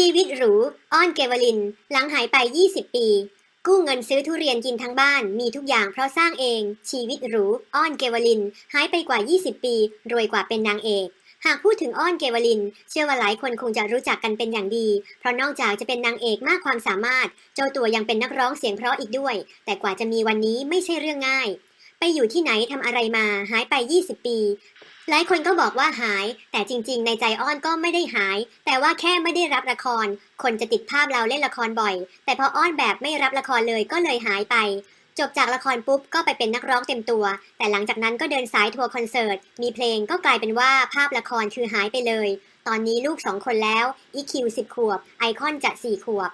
ชีวิตหรู อ้อนเกวลิน หลังหายไป 20 ปี กู้เงินซื้อทุเรียนกินทั้งบ้าน มีทุกอย่างเพราะสร้างเอง ชีวิตหรู อ้อนเกวลิน หายไปกว่า 20 ปี รวยกว่าเป็นนางเอก หากพูดถึงอ้อนเกวลิน เชื่อว่าหลายคนคงจะรู้จักกันเป็นอย่างดี เพราะนอกจากจะเป็นนางเอกมากความสามารถ เจ้าตัวยังเป็นนักร้องเสียงเพราะอีกด้วย แต่กว่าจะมีวันนี้ไม่ใช่เรื่องง่าย ไปอยู่ที่ไหนทำอะไรมาหายไป 20 ปี หลายคนก็บอกว่าหาย แต่จริงๆ ในใจอ้อนก็ไม่ได้หาย แต่ว่าแค่ไม่ได้รับละคร คนจะติดภาพเราเล่นละครบ่อย แต่พออ้อนแบบไม่รับละครเลยก็เลยหายไป จบจากละครปุ๊บก็ไปเป็นนักร้องเต็มตัว แต่หลังจากนั้นก็เดินสายทัวร์คอนเสิร์ต มีเพลงก็กลายเป็นว่าภาพละครคือหายไปเลย ตอนนี้ลูกสองคนแล้วอีคิวสิบขวบ ไอคอนจะสี่ขวบ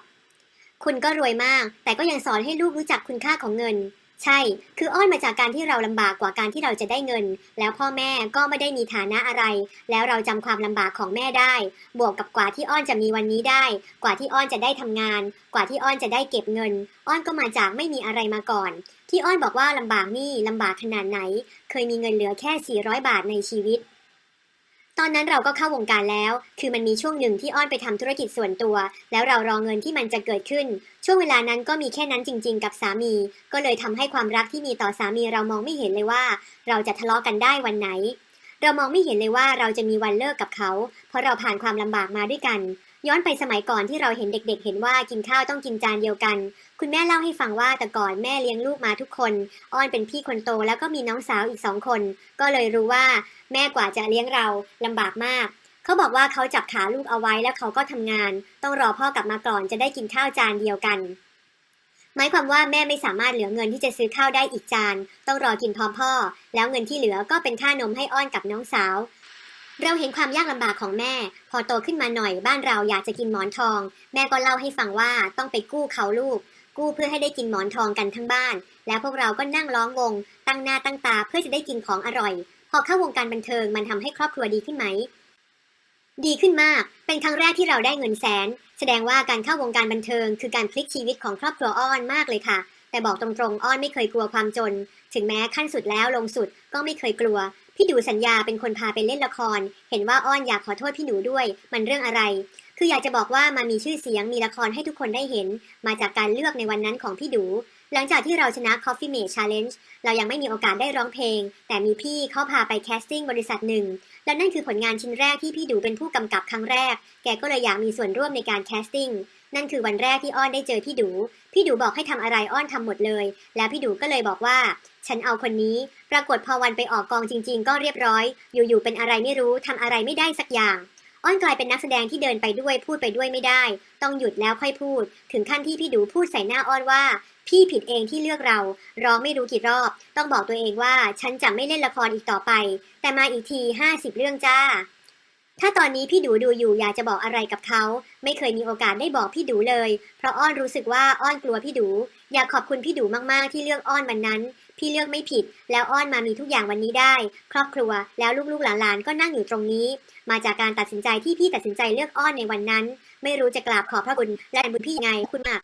คุณก็รวยมาก แต่ก็ยังสอนให้ลูกรู้จักคุณค่าของเงิน ใช่ คืออ้อนมาจากการที่เราลำบากกว่าการที่เราจะได้เงิน แล้วพ่อแม่ก็ไม่ได้มีฐานะอะไร แล้วเราจำความลำบากของแม่ได้ บวกกับกว่าที่อ้อนจะมีวันนี้ได้ กว่าที่อ้อนจะได้ทำงาน กว่าที่อ้อนจะได้เก็บเงิน อ้อนก็มาจากไม่มีอะไรมาก่อน ที่อ้อนบอกว่าลำบากนี่ลำบากขนาดไหน เคยมีเงินเหลือแค่ 400 บาทในชีวิต ตอนนั้นเราก็เข้าวงการแล้ว คือมันมีช่วงหนึ่งที่อ้อนไปทำธุรกิจส่วนตัว แล้วเรารอเงินที่มันจะเกิดขึ้น ช่วงเวลานั้นก็มีแค่นั้นจริง ๆ กับสามี ก็เลยทำให้ความรักที่มีต่อสามีเรามองไม่เห็นเลยว่า เราจะทะเลาะกันได้วันไหน เรามองไม่เห็นเลยว่าเราจะมีวันเลิกกับเขา เพราะเราผ่านความลำบากมาด้วยกัน ย้อนไปสมัยก่อนที่เราเห็นเด็กๆ เห็นว่ากินข้าวต้องกินจานเดียวกัน คุณแม่เล่าให้ฟังว่าแต่ก่อนแม่เลี้ยงลูกมาทุกคน อ้อนเป็นพี่คนโตแล้วก็มีน้องสาวอีกสองคน ก็เลยรู้ว่าแม่กว่าจะเลี้ยงเราลำบากมาก เขาบอกว่าเขาจับขาลูกเอาไว้แล้วเขาก็ทำงาน ต้องรอพ่อกลับมาก่อนจะได้กินข้าวจานเดียวกันหมายความว่าแม่ไม่สามารถเหลือเงินที่จะซื้อข้าวได้อีกจาน ต้องรอกินพร้อมพ่อ แล้วเงินที่เหลือก็เป็นค่านมให้อ้อนกับน้องสาว เราเห็นความยากลำบากของแม่ พอโตขึ้นมาหน่อยบ้านเราอยากจะกินหมอนทอง แม่ก็เล่าให้ฟังว่าต้องไปกู้เขาลูก กู้เพื่อให้ได้กินหมอนทองกันทั้งบ้าน แล้วพวกเราก็นั่งร้องวง ตั้งหน้าตั้งตาเพื่อจะได้กินของอร่อย พอเข้าวงการบันเทิงมันทำให้ครอบครัวดีขึ้นไหม ดีขึ้นมาก เป็นครั้งแรกที่เราได้เงินแสน แสดงว่าการเข้าวงการบันเทิง คือการพลิกชีวิตของครอบครัวอ้อนมากเลยค่ะแต่บอกตรงๆ อ้อนไม่เคยกลัวความจน ถึงแม้ขั้นสุดแล้วลงสุดก็ไม่เคยกลัว พี่ดูสัญญาเป็นคนพาไปเล่นละคร เห็นว่าอ้อนอยากขอโทษพี่หนูด้วย มันเรื่องอะไร คืออยากจะบอกว่ามามีชื่อเสียงมีละครให้ทุกคนได้เห็น มาจากการเลือกในวันนั้นของพี่ดู หลังจากที่เราชนะ Coffee Mate Challenge เรายังไม่มีโอกาสได้ร้องเพลง แต่มีพี่เขาพาไปแคสติ้งบริษัทหนึ่ง และนั่นคือผลงานชิ้นแรกที่พี่ดูเป็นผู้กำกับครั้งแรก แกก็เลยอยากมีส่วนร่วมในการแคสติ้ง นั่นคือวันแรกที่อ้อนได้เจอพี่ดู พี่ดูบอกให้ทำอะไรอ้อนทำหมดเลย แล้วพี่ดูก็เลยบอกว่า ฉันเอาคนนี้ ปรากฏพอวันไปออกกองจริง ๆ ก็เรียบร้อย อยู่ๆเป็นอะไรไม่รู้ทำอะไรไม่ได้สักอย่าง อ้อนกลายเป็นนักแสดงที่เดินไปด้วยพูดไปด้วยไม่ได้ ต้องหยุดแล้วค่อยพูด ถึงขั้นที่พี่ดูพูดใส่หน้าอ้อนว่า พี่ผิดเองที่เลือกเรา ร้องไม่รู้กี่รอบ ต้องบอกตัวเองว่าฉันจะไม่เล่นละครอีกต่อไป แต่มาอีกที50เรื่องจ้า ถ้าตอนนี้พี่ดูดูอยู่อยากจะบอกอะไรกับเขา ไม่เคยมีโอกาสได้บอกพี่ดูเลย เพราะอ้อนรู้สึกว่าอ้อนกลัวพี่ดู อยากขอบคุณพี่ดูมากๆที่เลือกอ้อนวันนั้น พี่เลือกไม่ผิด แล้วอ้อนมามีทุกอย่างวันนี้ได้ ครอบครัวแล้วลูกๆหลานๆก็นั่งอยู่ตรงนี้ มาจากการตัดสินใจที่พี่ตัดสินใจเลือกอ้อนในวันนั้น ไม่รู้จะกราบขอบพระคุณและบุญพี่ยังไงคุณมาก